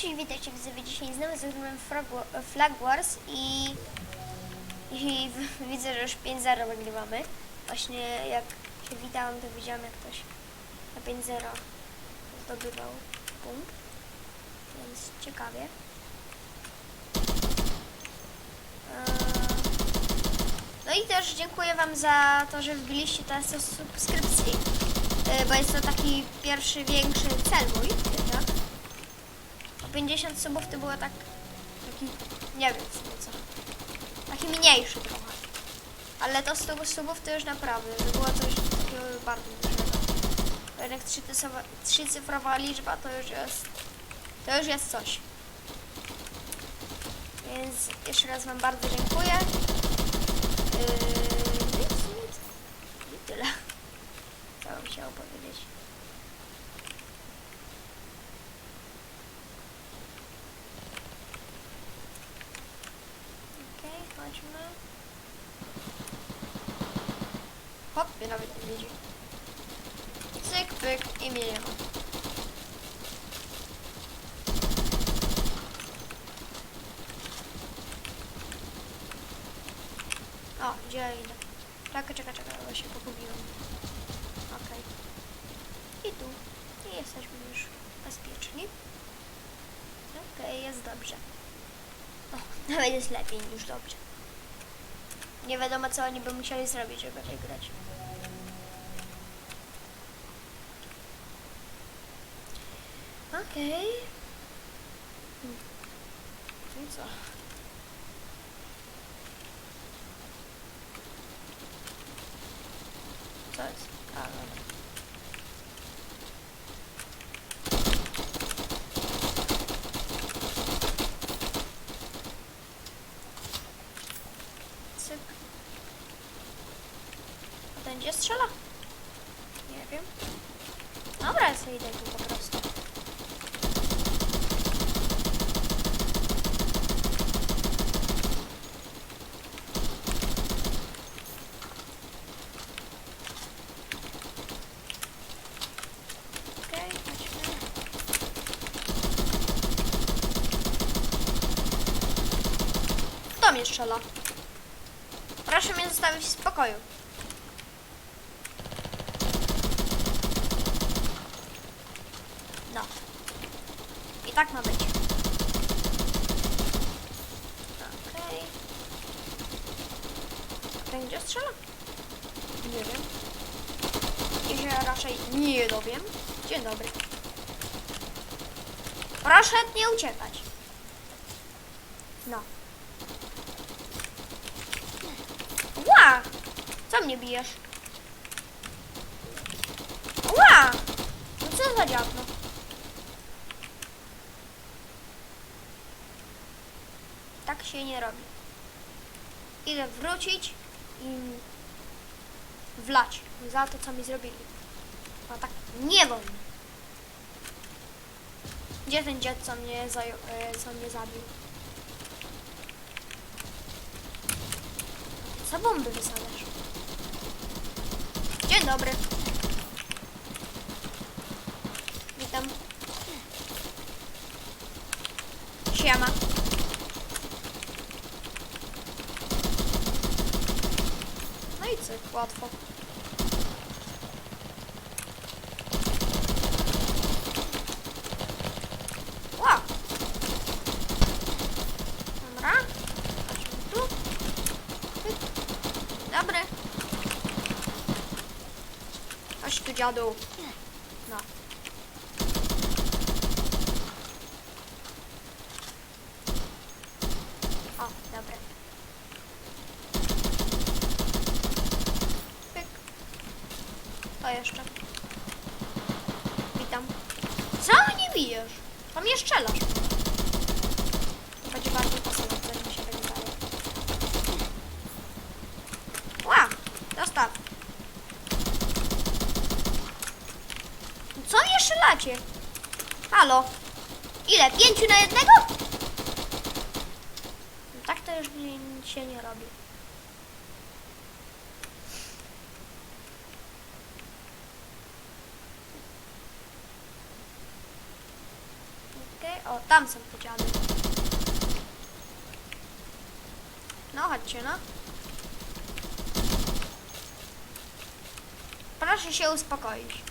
Cześć, witajcie widzowie, dzisiaj znowu Frog- Flag Wars i, i widzę, że już 5-0 nagrywamy. Właśnie jak się witałem, to widziałem jak ktoś na 5-0 zdobywał punkt, więc ciekawie. Eee, No i też dziękuję Wam za to, że wbiliście teraz 100 subskrypcji, e, bo jest to taki pierwszy, większy cel mój jednak. O 50 subów to było tak, taki, nie wiem co, taki mniejszy trochę. Ale to 100 subów to już naprawdę, to było coś takiego bardzo dużego. Bo Jednak trzycyfrowa, liczba to już jest, to już jest coś. Więc jeszcze raz Wam bardzo dziękuję. Yy, sumie to- I tyle. Co bym chciała powiedzieć. Okej, chodźmy. Hop, nawet nie widzi. Cyk, pyk i mnie nie. O, gdzie ja idę? Czekaj, czekaj, czekaj, bo się pogubiłem. Okej. I tu. I jesteśmy już bezpieczni. Okej, jest dobrze. O, nawet jest lepiej niż dobrze. Nie wiadomo, co oni by musieli zrobić, żeby wygrać. Okej. Hmm. No i co? Co jest? A, dobra. Cyk. A ten gdzie strzela? Nie wiem. Dobra, ja sobie idę tu po prostu. Okej, chodźmy. Kto mnie strzela? Proszę mnie zostawić w spokoju. No. I tak ma być. Okej. Ten gdzie strzela? Nie wiem. I się raczej nie dowiem. Dzień dobry. Proszę nie uciekać. No. Ła! Co mnie bijesz? Ła! No co za dziadno? Tak się nie robi. Idę wrócić i wlać za to, co mi zrobili. A tak nie wolno. Gdzie ten dziad, co mnie, e, co mnie zabił? Co bomby wysadzasz? Dzień dobry. Witam. Siema. No i cyk, łatwo. Wow. Dobra. Chodźmy tu. Pyk. Dobry. Chodź tu, dziadu. No. O, dobra. Pyk. To jeszcze. Witam. Co mnie bijesz? To mnie strzelasz. To będzie bardziej pasować, zanim się będzie dalej. Ła! Dostaw. Co strzelacie? Halo? Ile? Pięciu na jednego? No tak to już się nie robi. O, tam są te dziady. No, chodźcie, no. Proszę się uspokoić.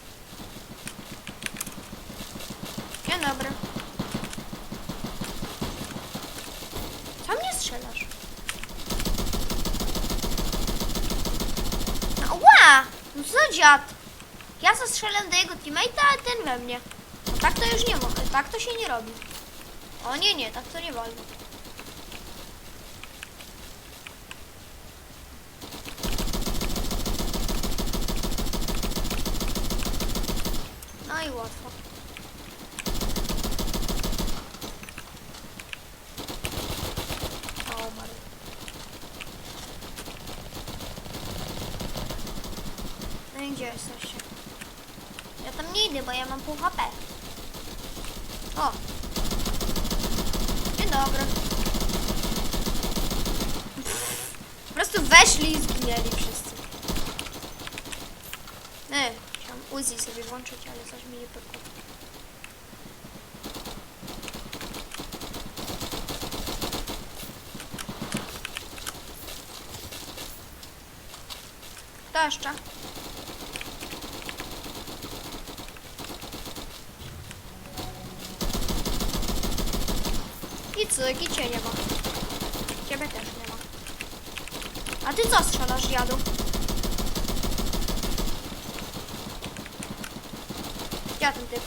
Dobry. Co mnie strzelasz? Ła! No co dziad? Ja zastrzelam do jego teammate'a, a ten we mnie. No tak to już nie mogę, tak to się nie robi. O nie, nie, tak to nie wolno. No i łatwo. O, umarł. No i gdzie jesteście? Ja tam nie idę, bo ja mam pół HP. O! Pff, Po prostu weszli i zginęli wszyscy. Nie, chciałam Uzi sobie włączyć, ale coś mi nie pykło. Kto i cię nie ma. Ciebie też nie ma. A ty co strzelasz, jadu? Gdzie ten typ?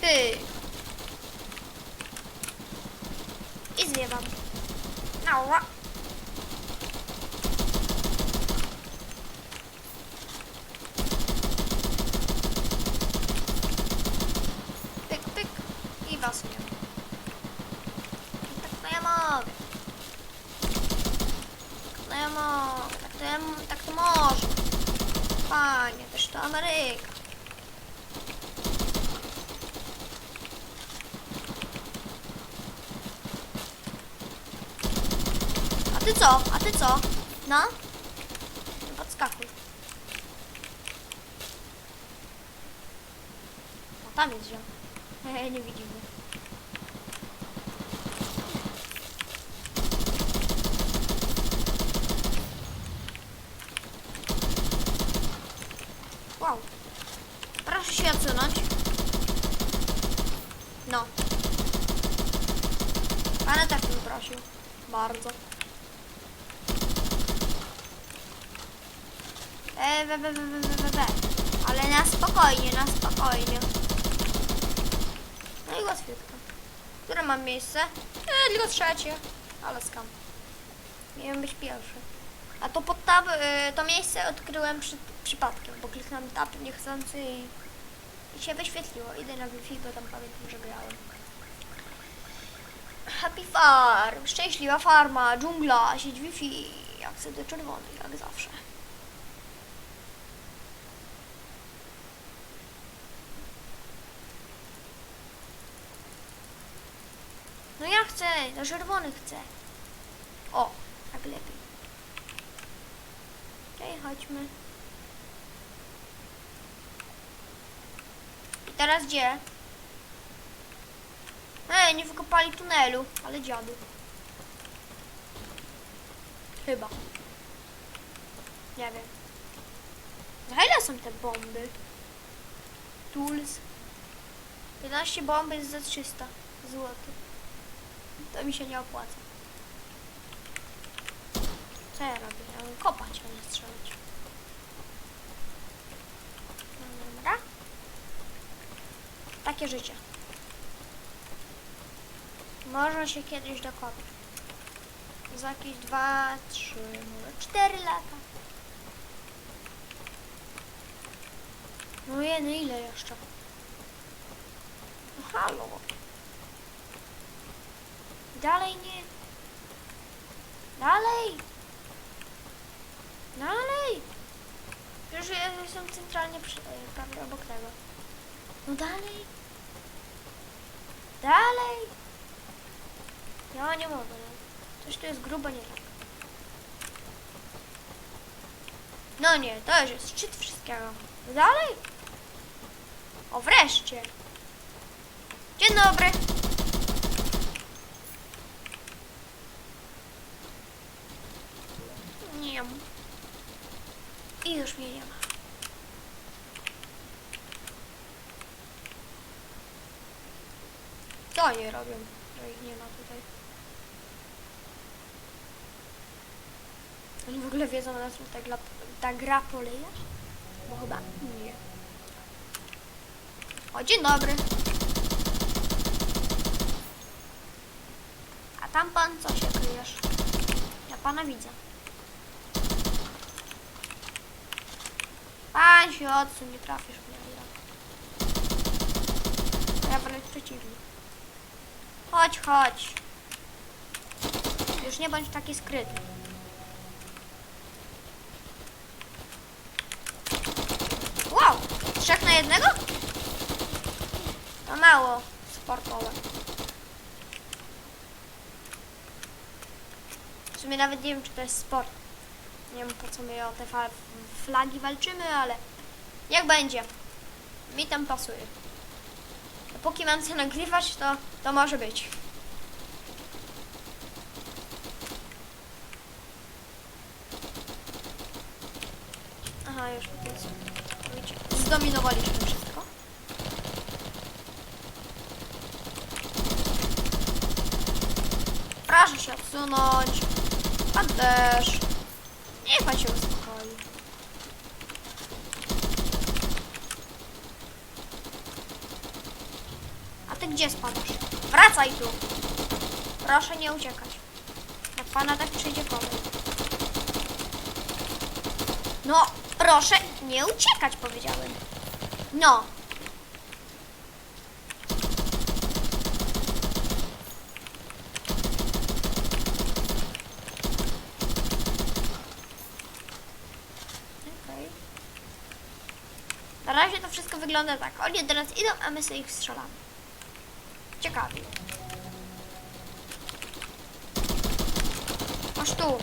Ty. I zwiewam. Ała. Pyk, pyk. I was nie ma. Tak to ja mogę. No ja mogę. Tak to ja, m- tak to może. Panie, też to Ameryka. A ty co? A ty co? No? Podskakuj. O, tam jest ziom. Hehe, nie widzimy. Wow. Proszę się odsunąć. No. Ale tak bym prosił. Bardzo. E. Ale na spokojnie, na spokojnie. No i łatwiutko. Które mam miejsce? E, tylko trzecie. Ale skam. Miałem być pierwszy. A to pod tab, y, to miejsce odkryłem przy, przypadkiem, bo kliknąłem tab niechcący i, i się wyświetliło. Idę na Wi-Fi, bo tam pamiętam, że grałem. Happy Farm, szczęśliwa farma, dżungla, sieć Wi-Fi, jak do czerwony, jak zawsze. No ja chcę, do czerwony chcę. O, tak lepiej. Okej, chodźmy. I teraz gdzie? Ej, nie wykopali tunelu, ale dziadu. Chyba. Nie wiem. Za ile są te bomby? Tools. 11 bomby jest za 300 zł. To mi się nie opłaca. Co ja robię? Ja mam kopać, a nie strzelać. Dobra. Takie życie. Można się kiedyś dokopać. Za jakieś dwa, trzy, może cztery lata. No jedy, ile jeszcze? No halo. Dalej nie. Dalej. Dalej. Już jestem centralnie przy, e, prawie obok tego. No dalej. Dalej. Ja nie mogę. No. Coś tu jest grubo nie tak. No nie, to już jest szczyt wszystkiego. Dalej? O, wreszcie. Dzień dobry. Nie ma. I już mnie nie ma. Co oni robią, że ich nie ma tutaj? Oni w ogóle wiedzą na czym ta, gra, ta gra? Bo chyba nie. O, dzień dobry. A tam pan co się kryjesz? Ja pana widzę. Pan się odsuń, nie trafisz mnie. Ja wręcz przeciwnie. Chodź, chodź. Już nie bądź taki skryty. Wow! Trzech na jednego? To mało sportowe. W sumie nawet nie wiem, czy to jest sport. Nie wiem, po co my o fa- flagi walczymy, ale jak będzie. Mi tam pasuje. Póki mam co nagrywać, to, to może być. Aha, już. Widzicie, Zdominowaliśmy wszystko. Proszę się odsunąć. Pan też. Niech pan się uspokoi. A ty gdzie spadasz? Wracaj tu. Proszę nie uciekać. Jak pana tak przyjdzie kolej. No, proszę nie uciekać, powiedziałem. No. Okej. Na razie to wszystko wygląda tak. Oni teraz idą, a my sobie ich strzelamy. Ciekawie. Masz tu.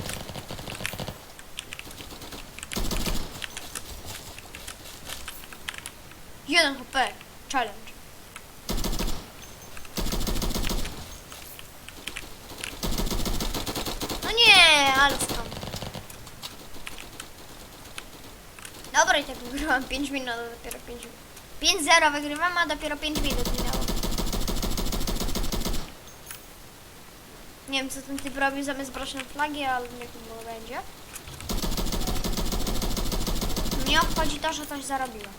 Jeden HP. Challenge. No nie, ale skam. Dobra, i tak wygrywam 5 minut, dopiero 5 minut. 5-0 wygrywam, a dopiero 5 minut minęło. Nie wiem, co ten typ robił zamiast na flagi, ale niech mu będzie. Mnie obchodzi to, że coś zarobiłem.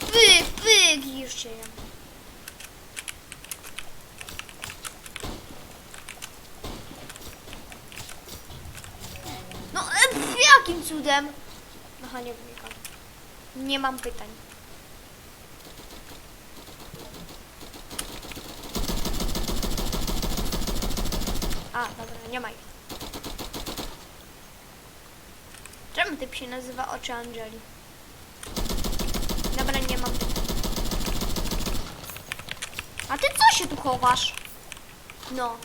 Pyk, pyk, i już jem. No, jakim cudem? Aha, nie wnikam. Nie mam pytań. A, dobra, nie ma ich. Czemu typ się nazywa Oczy Angeli? Dobra, nie mam pytań. A ty co się tu chowasz? No.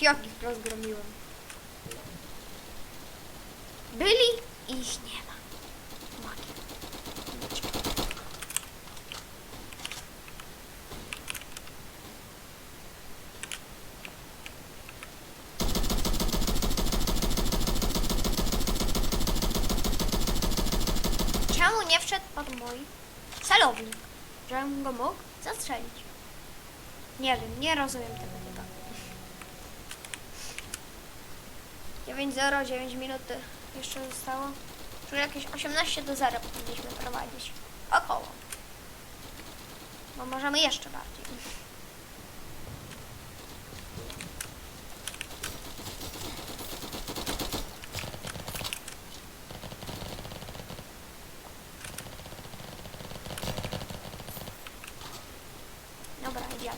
Jak ich rozgromiłem. Byli i ich nie ma. Czemu nie wszedł pod mój celownik? Żebym go mógł zastrzelić. Nie wiem, nie rozumiem tego 9-0, 9 minut jeszcze zostało. Czyli jakieś 18 do 0 powinniśmy prowadzić. Około. Bo możemy jeszcze bardziej. Dobra, idziemy.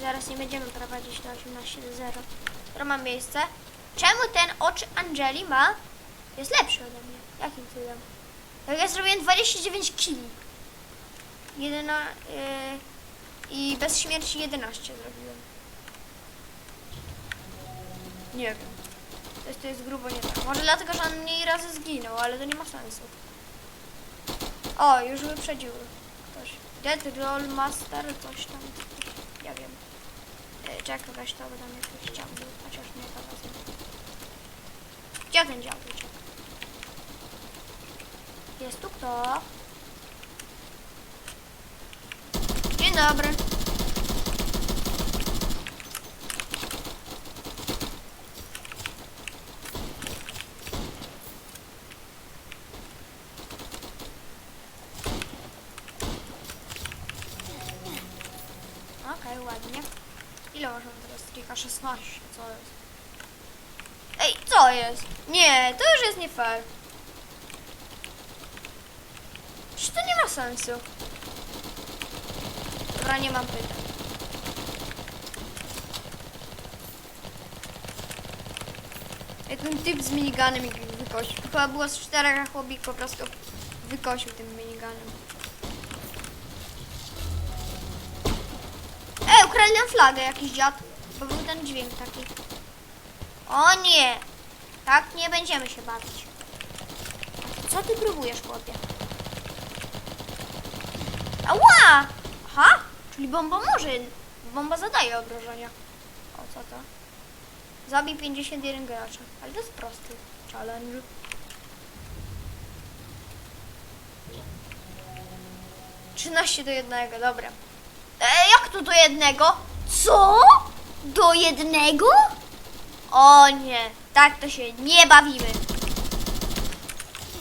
teraz nie będziemy prowadzić na 18 do 0, które ma miejsce. Czemu ten oczy Angeli ma jest lepszy ode mnie? Jakim cudem? Jak ja zrobiłem 29 kili. Jedyna, yy, I bez śmierci 11 zrobiłem. Nie wiem. To jest grubo nie tak. Może dlatego, że on mniej razy zginął, ale to nie ma sensu. O, już wyprzedził ktoś. Dead Roll Master, coś tam. Ja wiem. Czekaj, weź to, bo tam jakiś dział był, chociaż nie to wezmę. Gdzie ten dział? Czekaj. Jest tu kto? Dzień dobry. Okej, ładnie. Możemy teraz trika? 16, co jest? Ej, co jest? Nie, to już jest nie fair. Czy to nie ma sensu? Dobra, nie mam pytań. Jak ten typ z miniganem mi wykosił. Chyba było z czterech, chłopik po prostu wykosił tym miniganem. Nam flagę jakiś dziad. Bo był ten dźwięk taki. O nie! Tak nie będziemy się bawić. Co ty próbujesz, chłopie? Ała! Aha! Czyli bomba może. Bomba zadaje obrażenia. O, co to? Zabij 51 graczy. Ale to jest prosty challenge. Trzynaście do jednego, dobra. Jak to do jednego? Co? Do jednego? O nie, tak to się nie bawimy.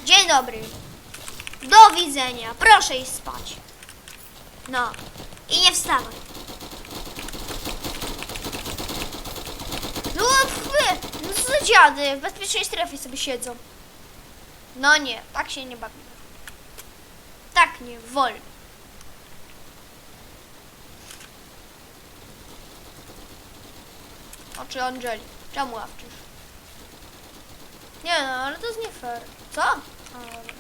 Dzień dobry. Do widzenia. Proszę iść spać. No. I nie wstawaj. No, pfy, no co za dziady. W bezpiecznej strefie sobie siedzą. No nie, tak się nie bawimy. Tak nie wolno. Oczy Angeli. Czemu ławczysz? Nie no, ale to jest nie fair. Co? A, dobra.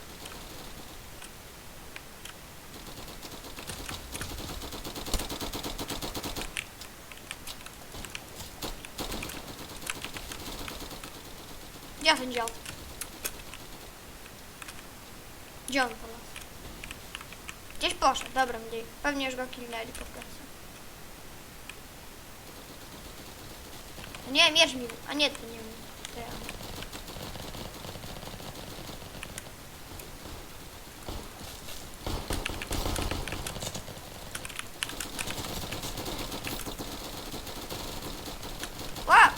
Gdzie ten dział? Gdzie on po nas? Gdzieś poszedł, dobra, mniej. Pewnie już go kilnęli po prostu. Nie, mierz mi. A nie, to nie wiem. To ja. Ła!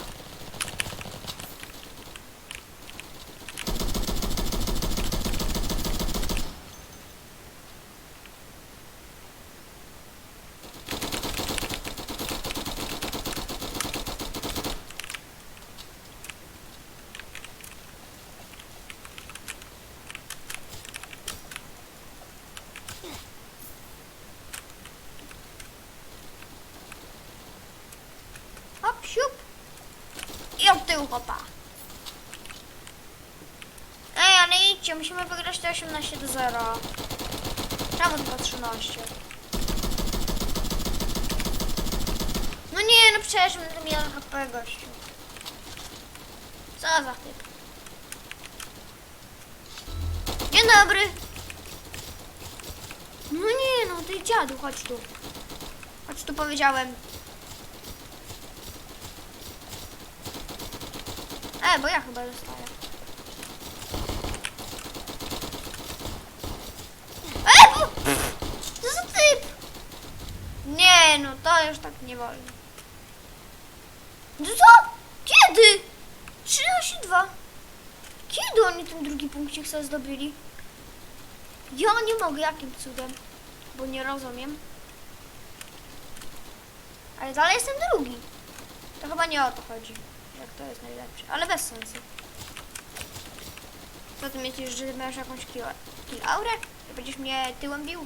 Hop, siup. Hopa. Ej, ale idźcie, musimy wygrać te 18 do 0. Czemu tylko 13? No nie, no przecież mam 1 HP gościu. Co za typ? Dzień dobry. No nie, no ty dziadu, chodź tu. Chodź tu powiedziałem. E, bo ja chyba dostaję. E, bo... Co za typ? Nie, no to już tak nie wolno. No co? Kiedy? 13-2. Kiedy oni ten drugi punkcik sobie zdobyli? Ja nie mogę, jakim cudem? Bo nie rozumiem. Ale dalej jestem drugi. To chyba nie o to chodzi. Jak to jest najlepsze. Ale bez sensu. Co ty myślisz, że masz jakąś kill, aurę? Że będziesz mnie tyłem bił?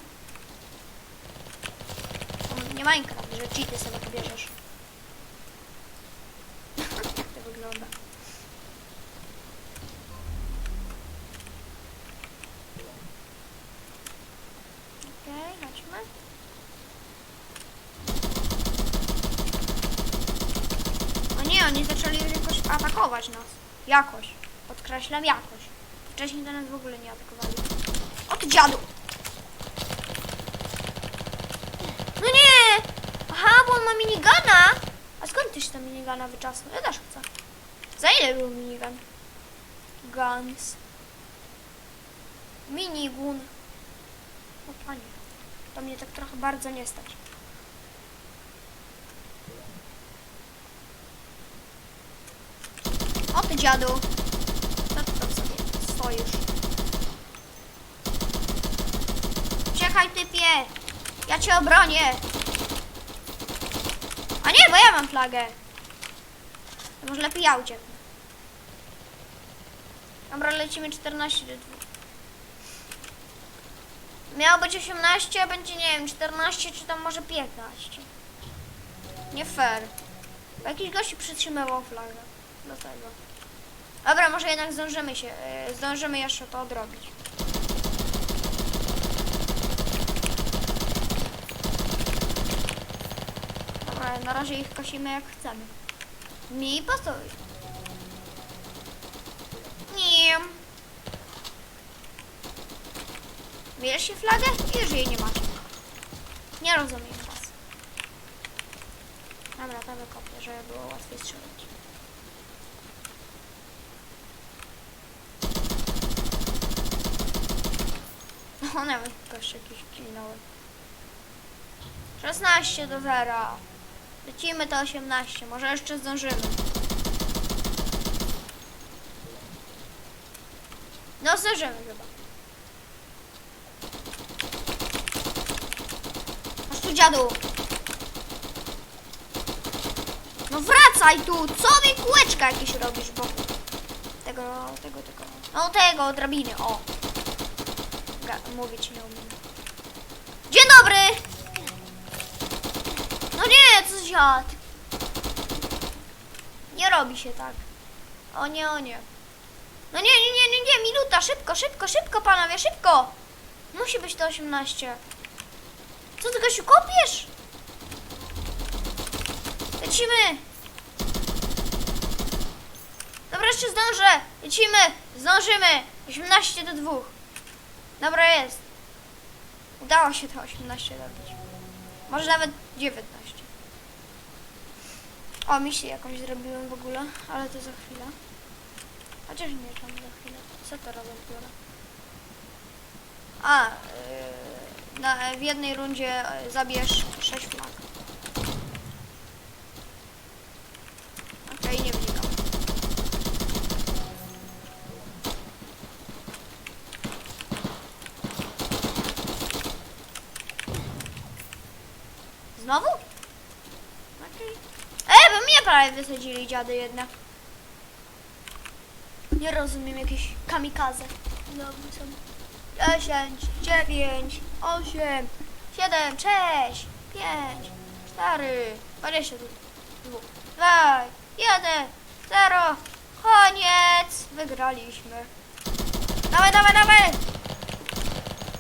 Nie Minecraft, że cheaty sobie pobierzesz. oni zaczęli jakoś atakować nas. Jakoś. Podkreślam jakoś. Wcześniej to nas w ogóle nie atakowali. O ty dziadu! No nie! Aha, bo on ma minigana! A skąd tyś tam minigana wyczasnął? Ja też chcę. Za ile był minigun? Guns. Minigun. O panie. To mnie tak trochę bardzo nie stać. O ty dziadu. Co ty tam sobie stoisz? Czekaj typie. Ja cię obronię. A nie, bo ja mam flagę. To może lepiej ja ucieknę. Dobra, lecimy 14 do 2. Miało być 18, a będzie nie wiem, 14 czy tam może 15. Nie fair. Bo jakiś gości przytrzymywał flagę. Dlatego. Dobra, może jednak zdążymy się, yy, zdążymy jeszcze to odrobić. Dobra, na razie ich kosimy jak chcemy. Mi postój. Nie. Mieliście flagę? Już jej nie macie. Nie rozumiem was. Dobra, to wykopię, żeby było łatwiej strzelać. O, nawet też jakieś klinoły. 16 do 0. Lecimy to 18. Może jeszcze zdążymy. No zdążymy chyba. Masz tu dziadu. No wracaj tu! Co mi kółeczka jakieś robisz wokół? Tego, tego, tego. No tego, drabiny, o. Mówić nie umiem. Dzień dobry! No nie, co dziad? Nie robi się tak. O nie, o nie. No nie, nie, nie, nie, nie, minuta, szybko, szybko, szybko, panowie, szybko! Musi być to 18. Co ty, Gosiu, kopiesz? Lecimy! Dobra, jeszcze zdążę! Lecimy! Zdążymy! 18 do 2. Dobra, jest. Udało się to 18 robić. Może nawet 19. O, misję jakąś zrobiłem w ogóle, ale to za chwilę. Chociaż nie tam za chwilę. Co to robię dopiero? A, yy, na, w jednej rundzie yy, zabierz 6 flag. Okej, nie wnikam. Znowu? E, bo mnie prawie wysadzili dziady jednak. Nie rozumiem, jakieś kamikaze. Znowu są. 10, 9, 8, 7, 6, 5, 4, 22, 2, 1, 0. Koniec! Wygraliśmy. Dawaj, dawaj, dawaj!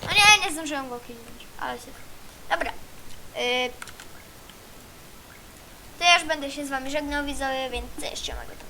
No nie, nie zdążyłem go kilnąć, ale się... Dobra. Yy, już będę się z wami żegnał widzowie, więc jeszcze mogę